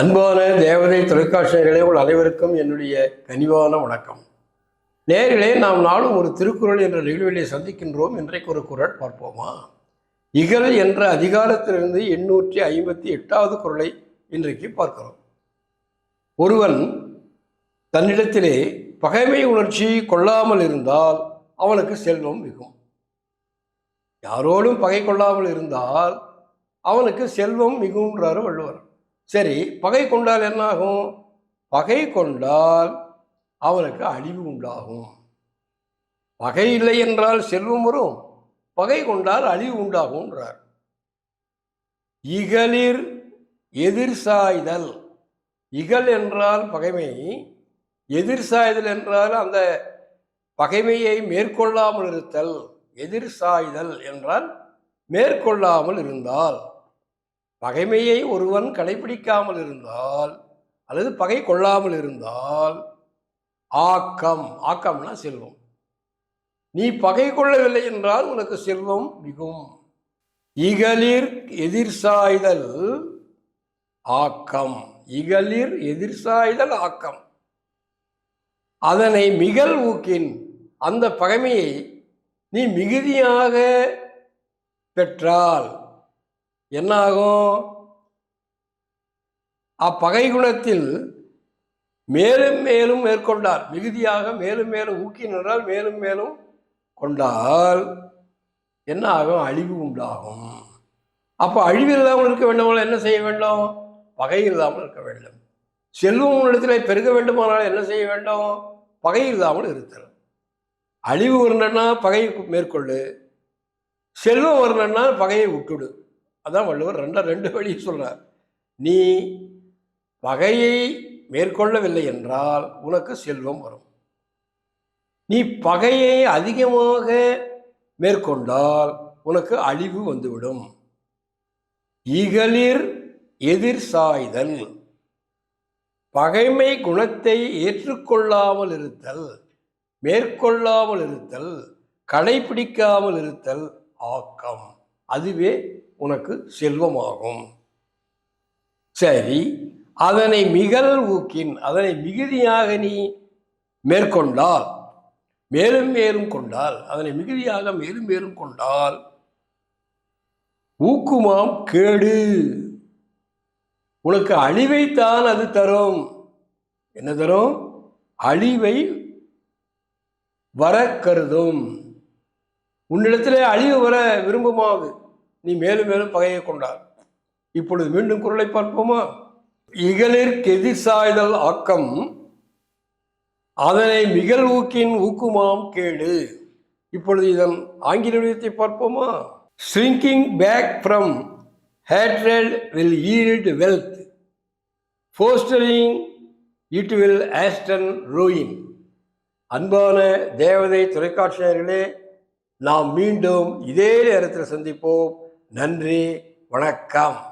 அன்பான தேவதை தொலைக்காட்சியர்களே உங்கள் அனைவருக்கும் என்னுடைய கனிவான வணக்கம். நேரிலே நாம் நாளும் ஒரு திருக்குறள் என்ற நிகழ்விலே சந்திக்கின்றோம். இன்றைக்கு ஒரு குரல் பார்ப்போமா? இகல் என்ற அதிகாரத்திலிருந்து எண்ணூற்றி ஐம்பத்தி எட்டாவது குரலை இன்றைக்கு பார்க்கிறோம். ஒருவன் தன்னிடத்திலே பகைமை உணர்ச்சி கொள்ளாமல் இருந்தால் அவனுக்கு செல்வம் மிகும். யாரோடும் பகை கொள்ளாமல் இருந்தால் அவனுக்கு செல்வம் மிகுன்றாரு வள்ளுவர். சரி பகை கொண்டால் என்னாகும்? பகை கொண்டால் அவனுக்கு அழிவு உண்டாகும். பகை இல்லை என்றால் செல்வம் வரும். பகை கொண்டால் அழிவு உண்டாகும்ன்றார். இகலிர் எதிர் சாய்தல். இகல் என்றால் பகைமை. எதிர் சாய்தல் என்றால் அந்த பகைமையை மேற்கொள்ளாமல் இருத்தல். எதிர் சாய்தல் என்றால் மேற்கொள்ளாமல் இருந்தால். பகைமையை ஒருவன் கடைபிடிக்காமல் இருந்தால் அல்லது பகை கொள்ளாமல் இருந்தால் ஆக்கம். ஆக்கம்னா செல்வம். நீ பகை கொள்ளவில்லை என்றால் உனக்கு செல்வம் மிகும். இகலிர் எதிர்சாய்தல் ஆக்கம். இகலிர் எதிர்சாய்தல் ஆக்கம். அதனை மிகல் ஊக்கின் அந்த பகைமையை நீ மிகுதியாக பெற்றால். என்னாகும்? அப்பகை குணத்தில் மேலும் மேலும் மேற்கொண்டார். மிகுதியாக மேலும் மேலும் ஊக்கி நின்றால் மேலும் மேலும் கொண்டால் என்ன ஆகும் அழிவு உண்டாகும். அப்போ அழிவு இல்லாமல் இருக்க வேண்டுமானால் என்ன செய்ய வேண்டும்? பகை இல்லாமல் இருக்க வேண்டும். செல்வம் உன்னிடத்தில் பெருக வேண்டுமானால் என்ன செய்ய வேண்டும்? பகை இல்லாமல் இருத்தல். அழிவு வரணுன்னா பகை மேற்கொள்ளு. செல்வம் வரணுன்னா பகையை விட்டுடு. அதான் வள்ளுவர் ரெண்டா ரெண்டு வழி சொல்கிறார் நீ பகையை மேற்கொள்ளவில்லை என்றால் உனக்கு செல்வம் வரும். நீ பகையை அதிகமாக மேற்கொண்டால் உனக்கு அழிவு வந்துவிடும். இகலிர் எதிர் சாய்தல். பகைமை குணத்தை ஏற்றுக்கொள்ளாமல் இருத்தல். மேற்கொள்ளாமல் இருத்தல். கடைபிடிக்காமல் இருத்தல் ஆக்கம். அதுவே உனக்கு செல்வமாகும். சரி அதனை மிகல் ஊக்கின் அதனை மிகுதியாக நீ மேற்கொண்டால் மேலும் மேலும் கொண்டால் அதனை மிகுதியாக மேலும் மேலும் கொண்டால் ஊக்குமாம் கேடு. உனக்கு அழிவைத்தான் அது தரும். என்ன தரும்? அழிவை வர கருதும். உன்னிடத்திலே அழிவு வர விரும்புமாவது நீ மேலும் மேலும் பகையை கொண்டார். இப்பொழுது மீண்டும் குரலை பார்ப்போமா? இகலிற் எதிர் சாய்தல் ஆக்கம் அதனை மிகல் ஊக்கின் ஊக்குமாம் கேடு. இப்பொழுது இதன் ஆங்கில வடிவத்தை பார்ப்போமா? Shrinking back from hatred will yield wealth fostering it will hasten ruin அன்பான தேவதை தொலைக்காட்சியர்களே நாம் மீண்டும் இதே நேரத்தில் சந்திப்போம். நன்றி வணக்கம்.